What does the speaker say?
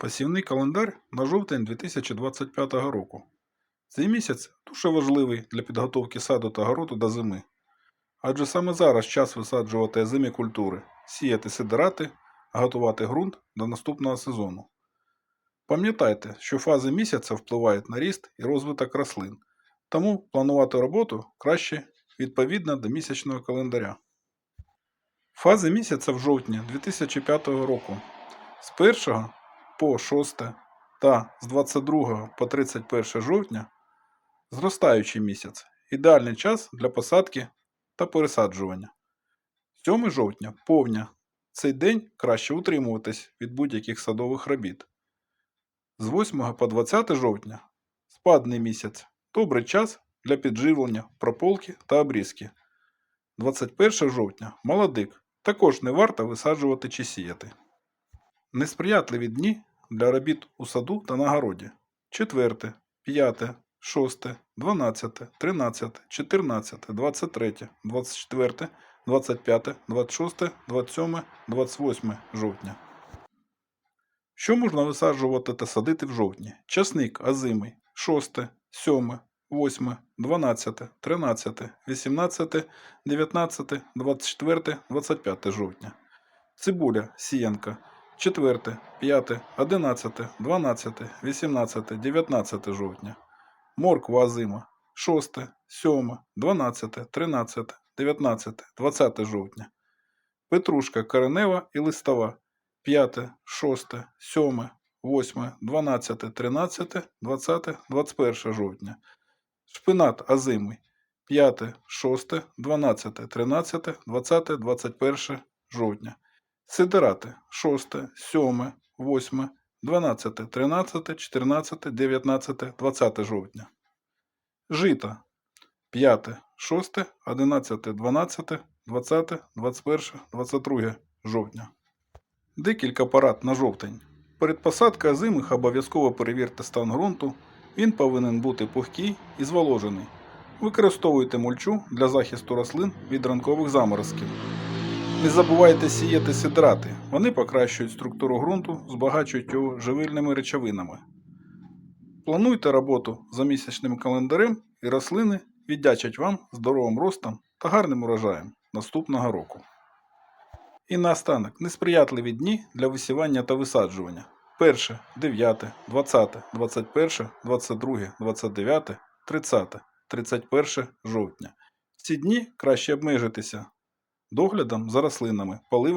Посівний календар на жовтень 2025 року. Цей місяць дуже важливий для підготовки саду та городу до зими. Адже саме зараз час висаджувати озимі культури, сіяти сидирати, готувати ґрунт до наступного сезону. Пам'ятайте, що фази місяця впливають на ріст і розвиток рослин, тому планувати роботу краще відповідно до місячного календаря. Фази місяця в жовтні 2005 року з 1 по 6 та з 22 по 31 жовтня зростаючий місяць ідеальний час для посадки та пересаджування. 7 жовтня повня. Цей день краще утримуватись від будь-яких садових робіт. З 8 по 20 жовтня спадний місяць добрий час для підживлення, прополки та обрізки. 21 жовтня молодик. Також не варто висаджувати чи сіяти. Несприятливі дні для робіт у саду та на городі. 4, 5, 6, 12, 13, 14, 23, 24, 25, 26, 27, 28 жовтня. Що можна висаджувати та садити в жовтні? Часник озимий 6, 7, 8, 12, 13, 18, 19, 24, 25 жовтня. Цибуля сіянка 4, 5, 11, 12, 18, 19 жовтня. Морква озима 6, 7, 12, 13, 19, 20 жовтня. Петрушка коренева і листова 5, 6, 7, 8, 12, 13, 20, 21 жовтня. Шпинат озимий 5, 6, 12, 13, 20, 21 жовтня. Сидирати 6, 7, 8, 12, 13, 14, 19, 20 жовтня. Жита 5, 6, 11, 12, 20, 21, 22 жовтня. Декілька порад на жовтень. Перед посадкою озимих обов'язково перевірте стан ґрунту. Він повинен бути пухкий і зволожений. Використовуйте мульчу для захисту рослин від ранкових заморозків. Не забувайте сіяти сидрати. Вони покращують структуру ґрунту, збагачують його живильними речовинами. Плануйте роботу за місячним календарем і рослини віддячать вам здоровим ростом та гарним урожаєм наступного року. І наостанок несприятливі дні для висівання та висаджування. 1, 9, 20, 21, 22, 29, 30, 31 жовтня. В ці дні краще обмежитися доглядом за рослинами, поливом